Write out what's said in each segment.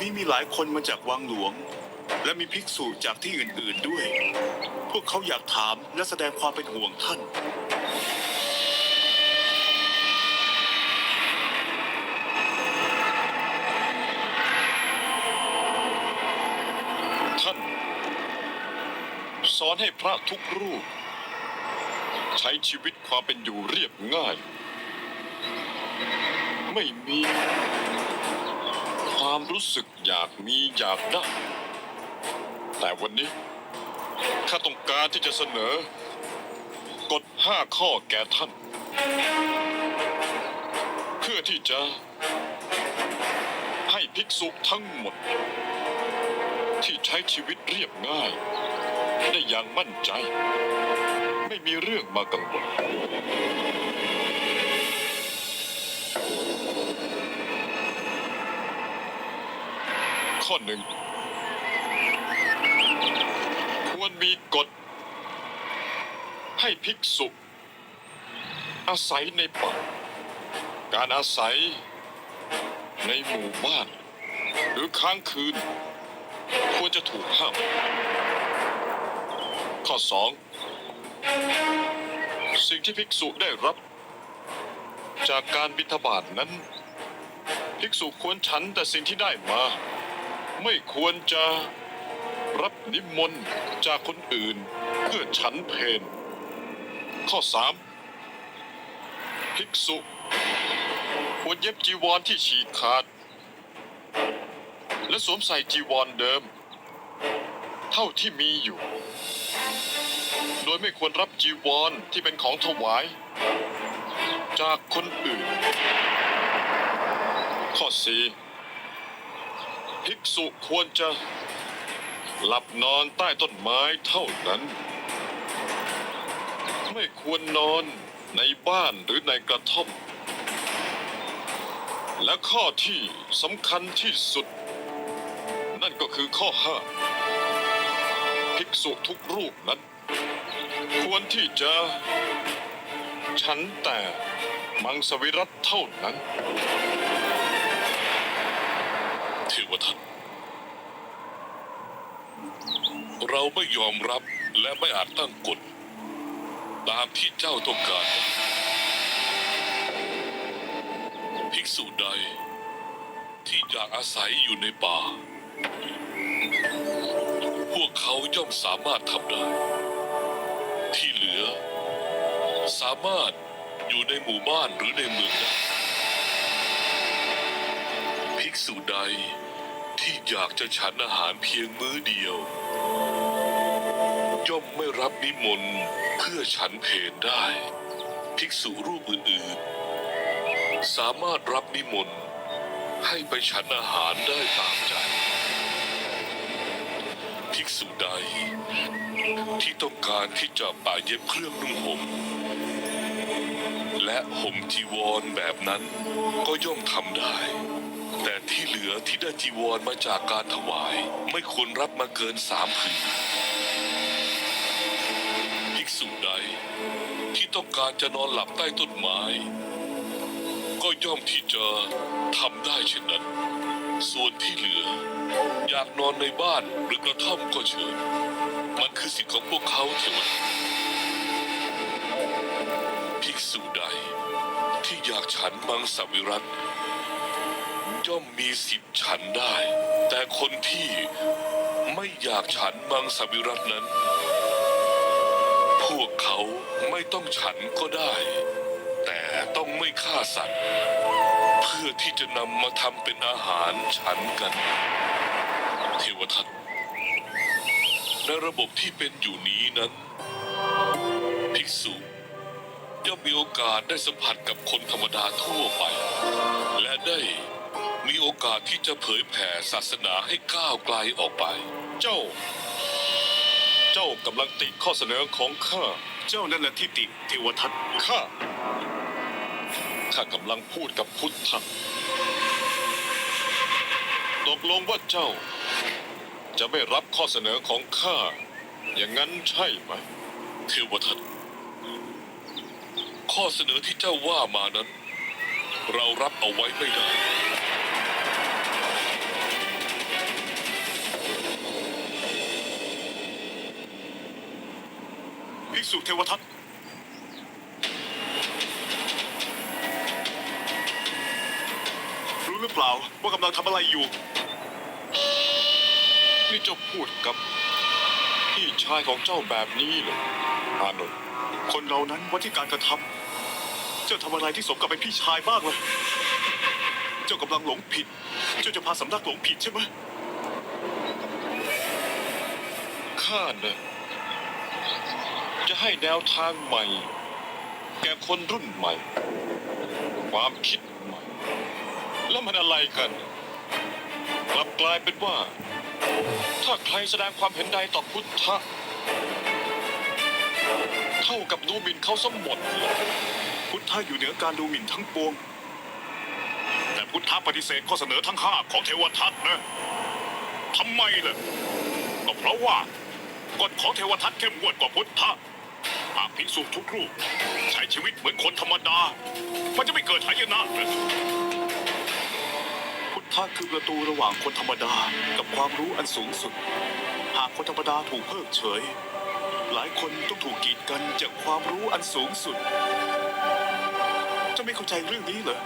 นี้มีหลายคนมาจากวังหลวง และมีภิกษุจากที่อื่นๆด้วย พวกเขาอยากถามและแสดงความเป็นห่วงท่าน ท่าน สอนให้พระทุกรูป ใช้ชีวิตความเป็นอยู่เรียบง่าย ไม่มี ความรู้สึกอยากมีอยากได้ แต่วันนี้ ข้าต้องการที่จะเสนอ กฎห้าข้อแก่ท่าน เพื่อที่จะ ให้ภิกษุทั้งหมด ที่ใช้ชีวิตเรียบง่าย ได้อย่างมั่นใจ ไม่มีเรื่องมากังวล ข้อหนึ่ง ควรมีกฎ ให้ภิกษุ อาศัยในป่า การอาศัย ในหมู่บ้าน หรือค้างคืน ควรจะถูกห้าม ข้อสอง สิ่งที่ภิกษุได้รับ จากการบิณฑบาตนั้นภิกษุควรฉันแต่สิ่งที่ได้มา ไม่ควรจะรับนิมนต์จากคนอื่นเพื่อฉันเพนข้อสามภิกษุควรเย็บจีวรที่ฉีกขาด และสวมใส่จีวรเดิม เท่าที่มีอยู่ โดยไม่ควรรับจีวรที่เป็นของถวาย จากคนอื่น ข้อสี่ ภิกษุควรจะหลับนอนใต้ต้นไม้เท่านั้น ไม่ควรนอนในบ้านหรือในกระท่อม และข้อที่สำคัญที่สุด นั่นก็คือข้อห้าภิกษุทุกรูปนั้น ควรที่จะ ฉันแต่มังสวิรัตเท่านั้น เทวทัตเราไม่ยอมรับและไม่อาจตั้งกฎตามที่เจ้าต้องการ ภิกษุใด ที่อยากอาศัยอยู่ในป่า พวกเขาย่อมสามารถทำได้ ที่เหลือ สามารถอยู่ในหมู่บ้านหรือในเมืองได้ ภิกษุใด ที่อยากจะฉันอาหารเพียงมื้อเดียวย่อมไม่รับนิมนต์เพื่อฉันเพลได้ ภิกษุรูปอื่นๆ สามารถรับนิมนต์ให้ไปฉันอาหารได้ตามใจ ภิกษุใด ที่ต้องการที่จะป่าเย็บเครื่องนุ่งห่มและห่มจีวรแบบนั้นก็ย่อมทำได้ แต่ที่เหลือที่ได้จีวรมาจากการถวาย ไม่ควรรับมาเกินสามผืนภิกษุใด ที่ต้องการจะนอนหลับใต้ต้นไม้ ก็ย่อมที่จะทำได้เช่นนั้น ส่วนที่เหลือ อยากนอนในบ้านหรือกระท่อมก็เชิญ มันคือสิทธิ์ของพวกเขาเถอะภิกษุใดที่อยากฉันมังสวิรัต ย่อมมีสิทธิ์ฉันได้ แต่คนที่ไม่อยากฉันมังสวิรัตนั้น พวกเขาไม่ต้องฉันก็ได้ แต่ต้องไม่ฆ่าสัตว์ เพื่อที่จะนำมาทำเป็นอาหารฉันกัน เทวทัตในระบบที่เป็นอยู่นี้นั้น ภิกษุย่อมมีโอกาสได้สัมผัสกับคนธรรมดาทั่วไป และได้ มีโอกาสที่จะเผยแผ่ศาสนาให้ก้าวไกลออกไป เจ้า เจ้ากำลังติข้อเสนอของข้า เจ้านั่นแหละที่ติเทวทัตข้า ข้ากำลังพูดกับพุทธะตกลงว่าเจ้า จะไม่รับข้อเสนอของข้า อย่างนั้นใช่ไหม เทวทัตข้อเสนอที่เจ้าว่ามานั้น เรารับเอาไว้ไม่ได้ ภิกษุเทวทัตรู้หรือเปล่าว่ากำลังทำอะไรอยู่ นี่เจ้าพูดกับพี่ชายของเจ้าแบบนี้เหรออานนท์คนเรานั้นว่าที่การกระทำเจ้าทำอะไรที่สมกับเป็นพี่ชายบ้างเลย เจ้ากำลังหลงผิด เจ้าจะพาสำนักหลงผิดใช่ไหมข้าเนี่ยจะ ให้แนวทางใหม่ แก่คนรุ่นใหม่ ความคิดใหม่ แล้วมันอะไรกัน กลับกลายเป็นว่า ถ้าใครแสดงความเห็นใดต่อพุทธะเท่ากับดูหมิ่นเขาสมหมดพุทธะอยู่เหนือการดูหมิ่นทั้งปวง แต่พุทธะปฏิเสธข้อเสนอทั้งห้าของเทวทัตนะทำไมล่ะก็เพราะว่ากฎของเทวทัตเข้มงวดกว่าพุทธะ หากภิกษุทุกรูป ใช้ชีวิตเหมือนคนธรรมดา มันจะไม่เกิดหายนะเลยพุทธะคือประตูระหว่างคนธรรมดากับความรู้อันสูงสุด หากคนธรรมดาถูกเพิกเฉย หลายคนต้องถูกกีดกันจากความรู้อันสูงสุด จะไม่เข้าใจเรื่องนี้เหรอ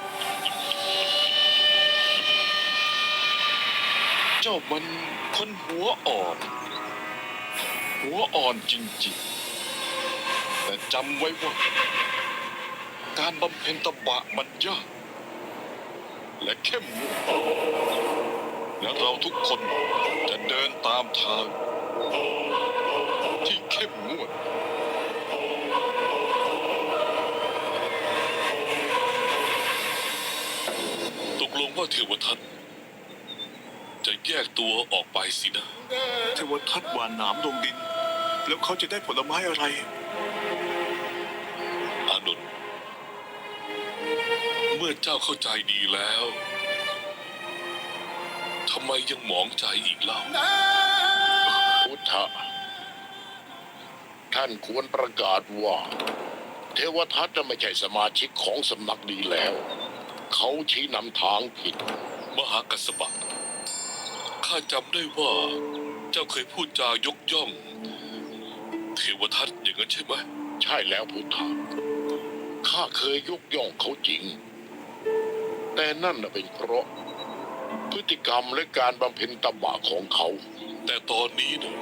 เจ้ามันคนหัวอ่อน หัวอ่อนจริงๆ แต่จำไว้ว่า การบำเพ็ญตบะมันยาก และเข้มงวดและเราทุกคนจะเดินตามทาง ที่เข้มงวดตกลงว่าเทวทัตจะแยกตัวออกไปสินะ เทวทัตหวานหนามลงดิน แล้วเขาจะได้ผลไม้อะไร อานนท์เมื่อเจ้าเข้าใจดีแล้วทำไมยังหมองใจอีกเล่าพุทธะท่านควรประกาศว่า เทวทัตจะไม่ใช่สมาชิกของสำนักดีแล้ว เขาชี้นำทางผิด มหากัสสปะข้าจำได้ว่า เจ้าเคยพูดจายกย่อง เทวทัตอย่างนั้นใช่ไหมใช่แล้วพุทธะข้าเคยยกย่องเขาจริง แต่นั่นน่ะเป็นเพราะ พฤติกรรมและการบำเพ็ญตบะของเขา แต่ตอนนี้เนี่ย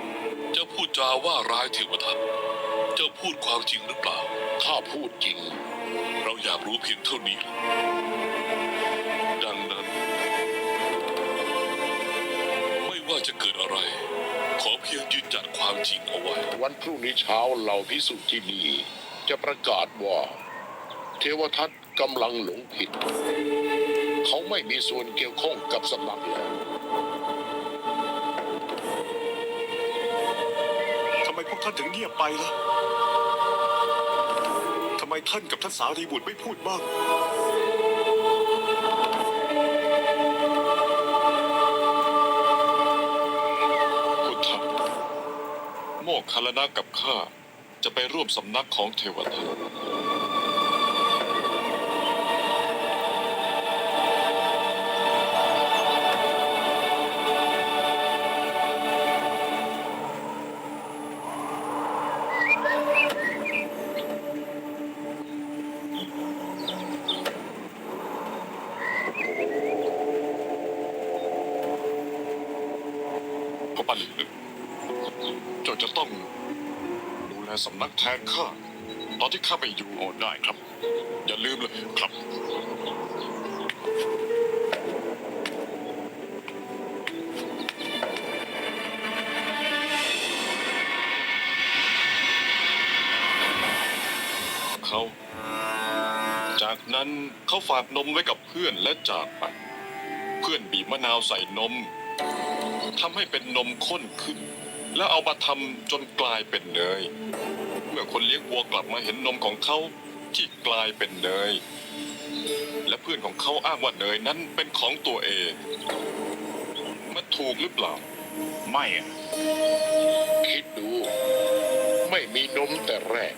เจ้าพูดจาว่าร้ายเทวทัตเจ้าพูดความจริงหรือเปล่าถ้าพูดจริง เราอยากรู้เพียงเท่านี้ ดังนั้น ไม่ว่าจะเกิดอะไร ขอเพียงยืนจัดความจริงเอาไว้ วันพรุ่งนี้เช้าเราพิสูจน์ที่นี่จะประกาศว่า เทวทัตกำลังหลงผิด เขาไม่มีส่วนเกี่ยวข้องกับสำนักแล้วทำไมพวกท่านถึงเงียบไปล่ะทำไมท่านกับท่านสารีบุตรไม่พูดบ้าง ของคารณะกับข้าจะไปร่วมสำนักของเทวทัต สำนักแทนข้าตอนที่ข้าไม่อยู่โอได้ครับ อย่าลืมเลยครับ เขา จากนั้นเขาฝากนมไว้กับเพื่อนและจากไป เพื่อนบีบมะนาวใส่นมทำให้เป็นนมข้นขึ้น แล้วเอามาทำจนกลายเป็นเนย เมื่อคนเลี้ยงวัวกลับมาเห็นนมของเขาที่กลายเป็นเนย และเพื่อนของเขาอ้างว่าเนยนั้นเป็นของตัวเอง มันถูกหรือเปล่า ไม่อะคิดดู ไม่มีนมแต่แรก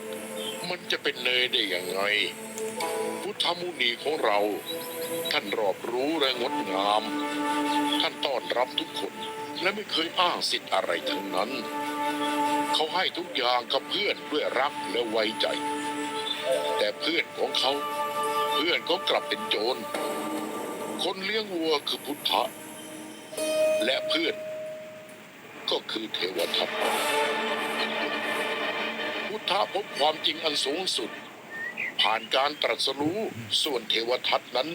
มันจะเป็นเนยได้ยังไง พุทธมุนีของเรา ท่านรอบรู้และงดงาม ท่านต้อนรับทุกคน และไม่เคยอ้างสิทธิ์อะไรทั้งนั้น เขาให้ทุกอย่างกับเพื่อนด้วยรักและไว้ใจ แต่เพื่อนของเขา เพื่อนก็กลับเป็นโจร คนเลี้ยงวัวคือพุทธะ และเพื่อนก็คือเทวทัตพุทธะพบความจริงอันสูงสุด ผ่านการตรัสรู้ส่วนเทวทัตนั้น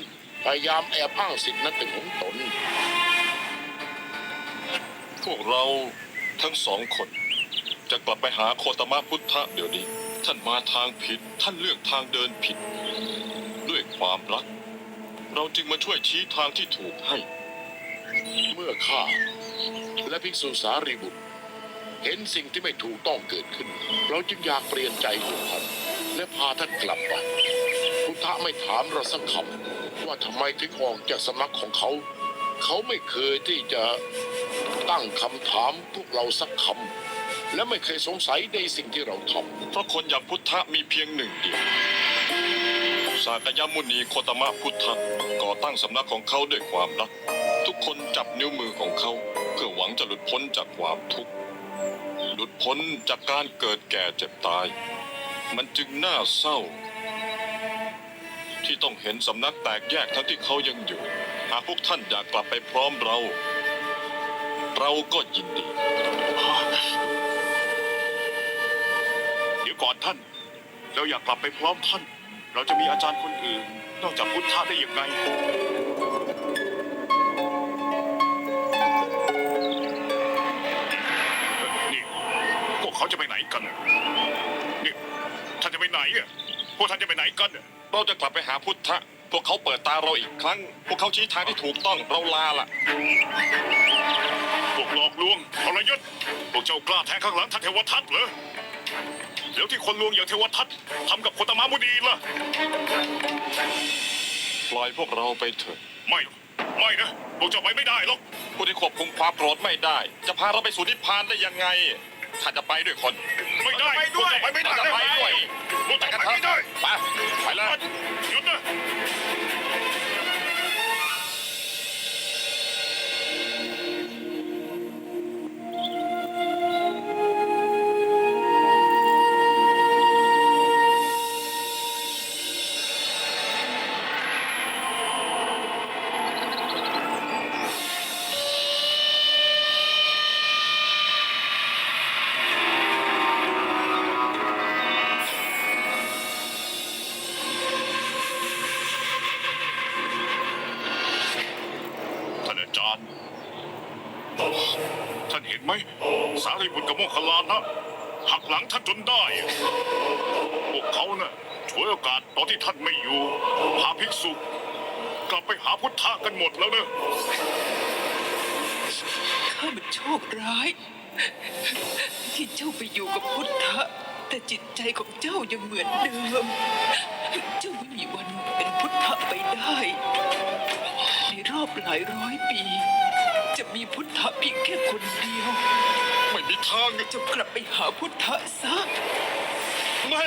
พยายามแอบอ้างสิทธินั้นเป็นของตน วกเราทั้งสองคน จะกลับไปหาโคตมะพุทธะเดี๋ยวนี้ ท่านมาทางผิด ท่านเลือกทางเดินผิด ด้วยความรัก เราจึงมาช่วยชี้ทางที่ถูกให้ เมื่อข้าและภิกษุสารีบุตร เห็นสิ่งที่ไม่ถูกต้องเกิดขึ้น เราจึงอยากเปลี่ยนใจของท่านและพาท่านกลับไปพุทธะไม่ถามเราสักคำว่าทำไมถึงออกจากสำนักของเขา เขาไม่เคยที่จะ ตั้งคำถามพวกเราสักคำและไม่เคยสงสัยในสิ่งที่เราทำเพราะคนอย่างพุทธะมีเพียงหนึ่งเดียว สากยมุนีโคตมะพุทธะก่อตั้งสำนักของเขาด้วยความรัก ทุกคนจับนิ้วมือของเขา เพื่อหวังจะหลุดพ้นจากความทุกข์ หลุดพ้นจากการเกิดแก่เจ็บตาย มันจึงน่าเศร้า ที่ต้องเห็นสำนักแตกแยกทั้งที่เขายังอยู่ หากพวกท่านอยากกลับไปพร้อมเรา เราก็ยินดี เดี๋ยวก่อนท่าน เราอยากกลับไปพร้อมท่าน เราจะมีอาจารย์คนอื่น นอกจากพุทธะได้อยังไงนี่พวกเขาจะไปไหนกันนี่ท่านจะไปไหนอะพวกท่านจะไปไหนกันเราจะกลับไปหาพุทธะ พวกเขาเปิดตาเราอีกครั้ง พวกเขาชี้ทางที่ถูกต้องเราลาละพวกหลอกลวงทรยศพวกเจ้ากล้าแทงข้างหลังท่านเทวทัตเหรอแล้วที่คนลวงอย่างเทวทัตทำกับโคตมะมุนีล่ะ ปล่อยพวกเราไปเถอะ ไม่หรอกไม่นะพวกเจ้าไปไม่ได้หรอกผู้ที่ควบคุมความโกรธไม่ได้ จะพาเราไปสู่นิพพานได้ยังไงข้าจะไปด้วยคน ไม่ได้ไปด้วยไปไม่ได้ข้าจะไปด้วยพวกเจ้าไปไม่ได้ไปไปแล้วหยุ โมคคลลานะหักหลังท่านจนได้ พวกเขาน่ะฉวยโอกาสตอนที่ท่านไม่อยู่พาภิกษุกลับไปหาพุทธะกันหมดแล้วเนอะข้ามันโชคร้าย ที่เจ้าไปอยู่กับพุทธะ แต่จิตใจของเจ้ายังเหมือนเดิม เจ้าไม่มีวันเป็นพุทธะไปได้ ในรอบหลายร้อยปี จะมีพุทธะเพียงแค่คนเดียว ไม่มีทางเจ้ากลับไปหาพุทธะซะ ไม่